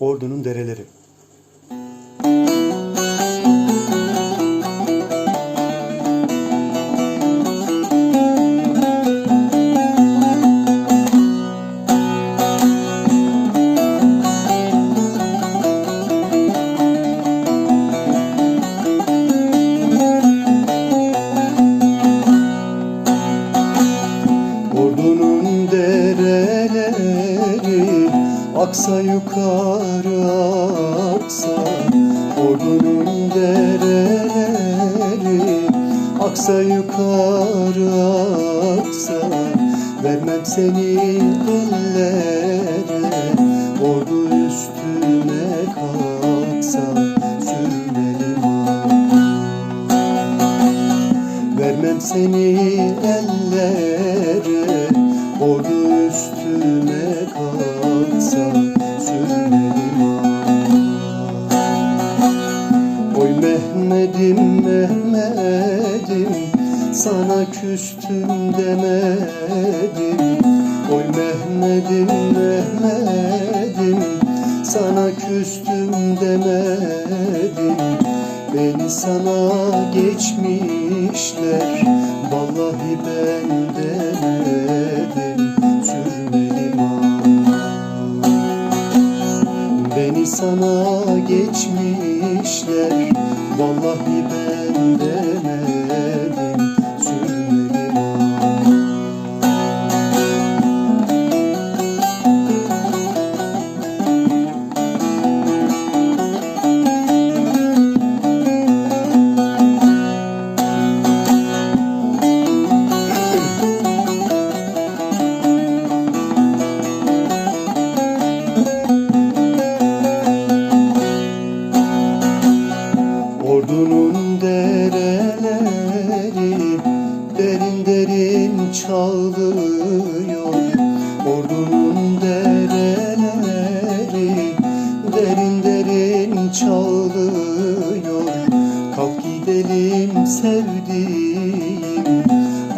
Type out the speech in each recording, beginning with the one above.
Ordu'nun dereleri. Ordunun aksa yukarı aksa Ordunun dereleri aksa yukarı aksa Vermem seni ellere Ordu üstüne kalksa sürmelim Vermem seni ellere Ordu üstüne kalksa Sürmelim Oy Mehmet'im Mehmet'im Sana küstüm demedim. Oy Mehmet'im Mehmet'im Sana küstüm demedim. Beni sana geçmişler Vallahi ben demedim sana geçmişler. Vallahi ben demedim dereleri derin derin çalıyor Ordunun dereleri derin derin çalıyor Kalk gidelim sevdiğim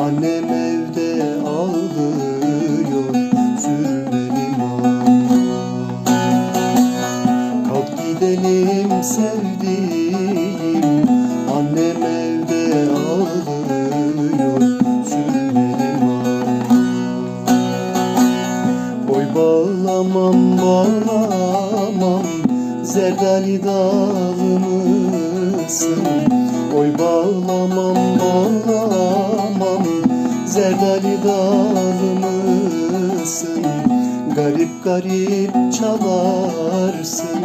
annem evde ağlıyor. Sürmelim ağlar Kalk gidelim sevdiğim ağlıyor Sürmelim Oy bağlamam bağlamam Zerdali dalımısın Oy bağlamam bağlamam Zerdali dalımısın Garip garip çalarsın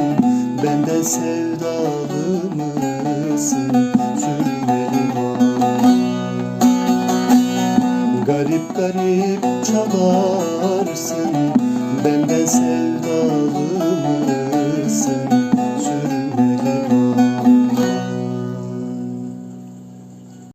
Benden sevdalı mısın Garip garip çalarsın Benden sevdalı mısın